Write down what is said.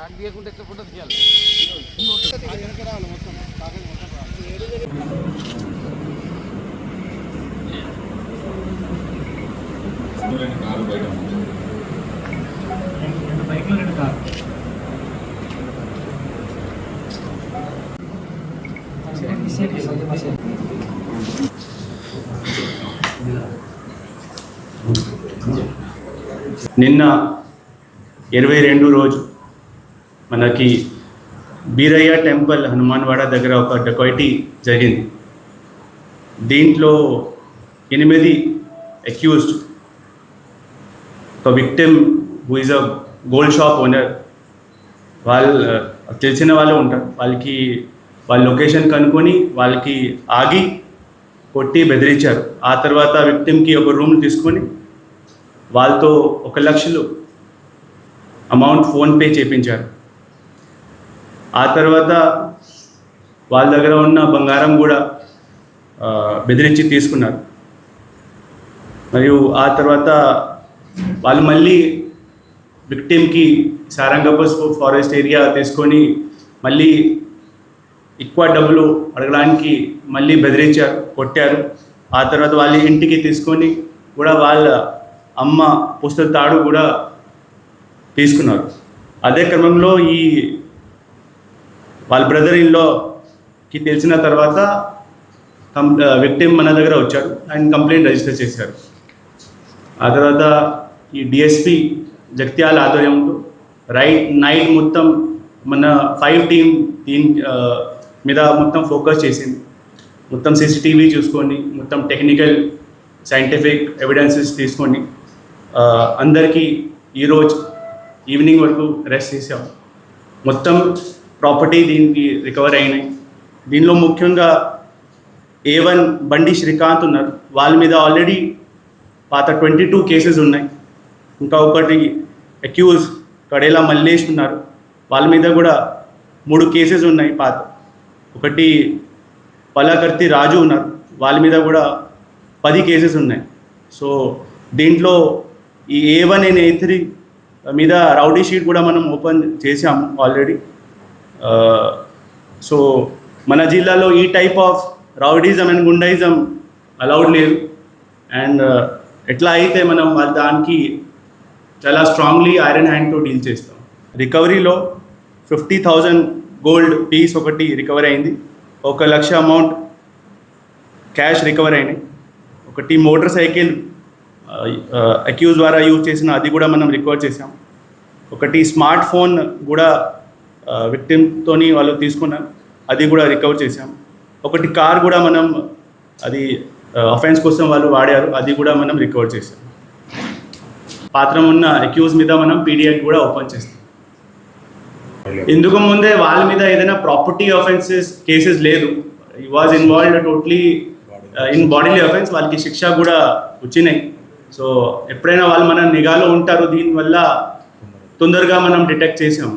ఎట్లా ఫోటో తీయాలి? కారు బయట బైక్లో రెండు నిన్న ఇరవై రెండు రోజు మనకి బీరయ్య టెంపుల్ హనుమాన్వాడ దగ్గర ఒక డకాయిటీ జరిగింది. దీంట్లో ఎనిమిది అక్యూజ్డ్ ఒక victim who is a gold shop owner వాళ్ళు తెలిసిన వాళ్ళు ఉంటారు. వాళ్ళకి వాళ్ళ లొకేషన్ కనుక్కొని వాళ్ళకి ఆగి కొట్టి బెదిరించారు. ఆ తర్వాత విక్టిమ్కి ఒక రూమ్ తీసుకొని వాళ్ళతో ఒక లక్షలు అమౌంట్ ఫోన్పే చేపించారు. ఆ తర్వాత వాళ్ళ దగ్గర ఉన్న బంగారం కూడా బెదిరించి తీసుకున్నారు. మరియు ఆ తర్వాత వాళ్ళు మళ్ళీ విక్టిమ్కి సారంగపస్ ఫారెస్ట్ ఏరియా తీసుకొని మళ్ళీ ఎక్కువ డబ్బులు అడగడానికి మళ్ళీ బెదిరించారు కొట్టారు. ఆ తర్వాత వాళ్ళ ఇంటికి తీసుకొని కూడా వాళ్ళ అమ్మ పుస్తక తాడు కూడా తీసుకున్నారు. అదే క్రమంలో ఈ వాళ్ళ బ్రదర్ ఇన్లోకి తెలిసిన తర్వాత కం విక్టిమ్ మన దగ్గర వచ్చారు అండ్ కంప్లైంట్ రిజిస్టర్ చేశారు ఆ తర్వాత ఈ డిఎస్పి జగిత్యాల ఆధ్వర్యంలో రైట్ నైట్ మొత్తం మన ఫైవ్ టీమ్ దీని మీద మొత్తం ఫోకస్ చేసింది. మొత్తం సీసీటీవీ చూసుకొని మొత్తం టెక్నికల్ సైంటిఫిక్ ఎవిడెన్సెస్ తీసుకొని అందరికీ ఈరోజు ఈవినింగ్ వరకు రెస్ట్ చేసాం మొత్తం ప్రాపర్టీ దీనికి రికవర్ అయినాయి. దీనిలో ముఖ్యంగా ఏ వన్ బండి శ్రీకాంత్ ఉన్నారు. వాళ్ళ మీద ఆల్రెడీ పాత ట్వంటీ టూ కేసెస్ ఉన్నాయి. ఇంకా ఒకటి అక్యూజ్ కడేలా మల్లేష్ ఉన్నారు. వాళ్ళ మీద కూడా మూడు కేసెస్ ఉన్నాయి పాత. ఒకటి పలాకర్తి రాజు ఉన్నారు. వాళ్ళ మీద కూడా పది కేసెస్ ఉన్నాయి. సో దీంట్లో ఈ A one and A three మీద రౌడీ షీట్ కూడా మనం ఓపెన్ చేసాము ఆల్రెడీ సో మన జిల్లాలో ఈ type of rowdyism and goondaism allowed లేదు. అండ్ uh, ఎట్లా అయితే మనం దానికి చాలా స్ట్రాంగ్లీ ఐరన్ హ్యాండ్తో డీల్ చేస్తాం. రికవరీలో ఫిఫ్టీ థౌజండ్ గోల్డ్ పీస్ ఒకటి రికవర్ అయింది. ఒక లక్ష అమౌంట్ క్యాష్ రికవర్ అయినాయి. ఒకటి మోటార్ సైకిల్ అక్యూజ్ ద్వారా యూజ్ చేసిన అది కూడా మనం రికవర్ చేసాం ఒకటి స్మార్ట్ ఫోన్ కూడా విక్టిమ్తో వాళ్ళు తీసుకున్నాం అది కూడా రికవర్ చేసాం ఒకటి కార్ కూడా మనం అది అఫెన్స్ కోసం వాళ్ళు వాడారు అది కూడా మనం రికవర్ చేసాం పాత్రం ఉన్న అక్యూజ్ మీద మనం పీడిఎఫ్ కూడా ఓపెన్ చేస్తాం. ఇందుకు ముందే వాళ్ళ మీద ఏదైనా ప్రాపర్టీ ఆఫెన్సెస్ కేసెస్ లేదు. Was involved totally in bodily offence వాళ్ళకి శిక్ష కూడా వచ్చినాయి. సో ఎప్పుడైనా వాళ్ళు మన నిఘాలో ఉంటారు దీనివల్ల తొందరగా మనం డిటెక్ట్ చేసాము